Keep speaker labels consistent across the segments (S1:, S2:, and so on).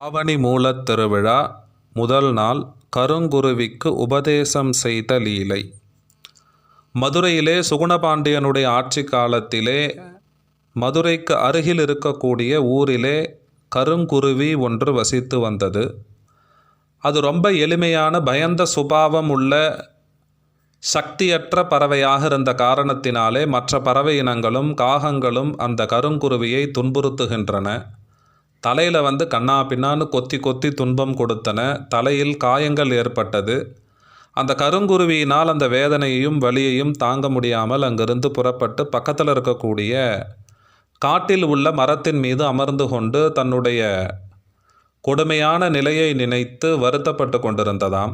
S1: ஆவணி மூலத் திருவிழா முதல் நாள் கருங்குருவிக்கு உபதேசம் செய்த லீலை. மதுரையிலே சுகுணபாண்டியனுடைய ஆட்சி காலத்திலே மதுரைக்கு அருகில் இருக்கக்கூடிய ஊரிலே கருங்குருவி ஒன்று வசித்து வந்தது. அது ரொம்ப எளிமையான பயந்த சுபாவம் உள்ள சக்தியற்ற பறவையாக இருந்த காரணத்தினாலே மற்ற பறவை இனங்களும் காகங்களும் அந்த கருங்குருவியை துன்புறுத்துகின்றன. தலையில் வந்து கண்ணா பின்னான்னு கொத்தி கொத்தி துன்பம் கொடுத்தன. தலையில் காயங்கள் ஏற்பட்டது. அந்த கருங்குருவியினால் அந்த வேதனையையும் வலியையும் தாங்க முடியாமல் அங்கிருந்து புறப்பட்டு பக்கத்தில் இருக்கக்கூடிய காட்டில் உள்ள மரத்தின் மீது அமர்ந்து கொண்டு தன்னுடைய கொடுமையான நிலையை நினைத்து வருத்தப்பட்டு கொண்டிருந்ததாம்.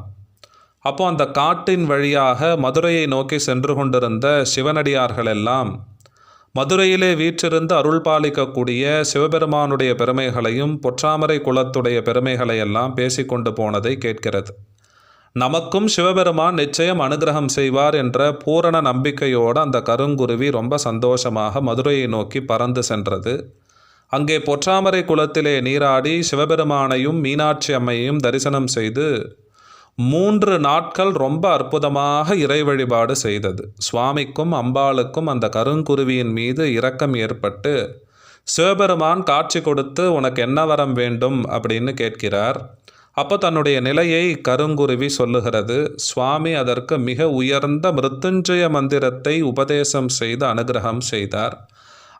S1: அப்போ அந்த காட்டின் வழியாக மதுரையை நோக்கி சென்று கொண்டிருந்த சிவனடியார்கள் எல்லாம் மதுரையிலே வீற்றிருந்து அருள் பாலிக்கக்கூடிய சிவபெருமானுடைய பெருமைகளையும் பொற்றாமரை குலத்துடைய பெருமைகளையெல்லாம் பேசிக்கொண்டு போனதை கேட்கிறது. நமக்கும் சிவபெருமான் நிச்சயம் அனுகிரகம் செய்வார் என்ற பூரண நம்பிக்கையோடு அந்த கருங்குருவி ரொம்ப சந்தோஷமாக மதுரையை நோக்கி பறந்து சென்றது. அங்கே பொற்றாமரை குளத்திலே நீராடி சிவபெருமானையும் மீனாட்சி அம்மையையும் தரிசனம் செய்து மூன்று நாட்கள் ரொம்ப அற்புதமாக இறை வழிபாடு செய்தது. சுவாமிக்கும் அம்பாளுக்கும் அந்த கருங்குருவியின் மீது இரக்கம் ஏற்பட்டு சிவபெருமான் காட்சி கொடுத்து உனக்கு என்ன வரம் வேண்டும்? அப்படின்னு கேட்கிறார். அப்போ தன்னுடைய நிலையை கருங்குருவி சொல்லுகிறது. சுவாமி அதற்கு மிக உயர்ந்த மிருத்துஞ்சய மந்திரத்தை உபதேசம் செய்து அனுகிரகம் செய்தார்.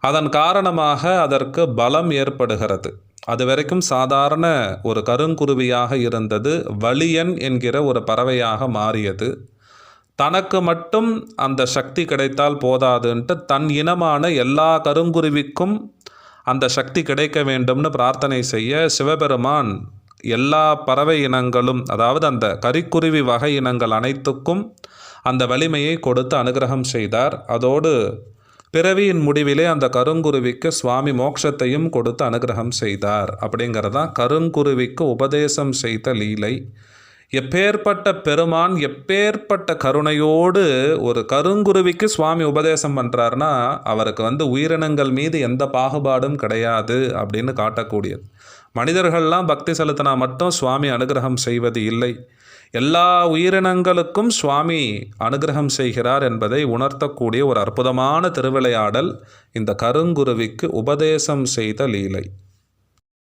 S1: அதன் காரணமாக அதற்கு பலம் ஏற்படுகிறது. அது வரைக்கும் சாதாரண ஒரு கருங்குருவியாக இருந்தது. வலியன் என்கிற ஒரு பறவையாக மாறியது. தனக்கு மட்டும் அந்த சக்தி கிடைத்தால் போதாதுன்ட்டு தன் இனமான எல்லா கருங்குருவிக்கும் அந்த சக்தி கிடைக்க வேண்டும்னு பிரார்த்தனை செய்ய சிவபெருமான் எல்லா பறவை இனங்களும் அதாவது அந்த கரிக்குருவி வகை இனங்கள் அனைத்துக்கும் அந்த வலிமையை கொடுத்து அனுகிரகம் செய்தார். அதோடு பிறவியின் முடிவிலே அந்த கருங்குருவிக்கு சுவாமி மோட்சத்தையும் கொடுத்து அனுகிரகம் செய்தார். அப்படிங்கிறதான் கருங்குருவிக்கு உபதேசம் செய்த லீலை. எப்பேற்பட்ட பெருமான் எப்பேற்பட்ட கருணையோடு ஒரு கருங்குருவிக்கு சுவாமி உபதேசம் பண்ணுறாருனா அவருக்கு வந்து உயிரினங்கள் மீது எந்த பாகுபாடும் கிடையாது அப்படின்னு காட்டக்கூடியது. மனிதர்கள்லாம் பக்தி செலுத்தினா மட்டும் சுவாமி அனுகிரகம் செய்வது இல்லை. எல்லா உயிரினங்களுக்கும் சுவாமி அனுகிரகம் செய்கிறார் என்பதை உணர்த்தக்கூடிய ஒரு அற்புதமான திருவிளையாடல் இந்த கருங்குருவிக்கு உபதேசம் செய்த லீலை.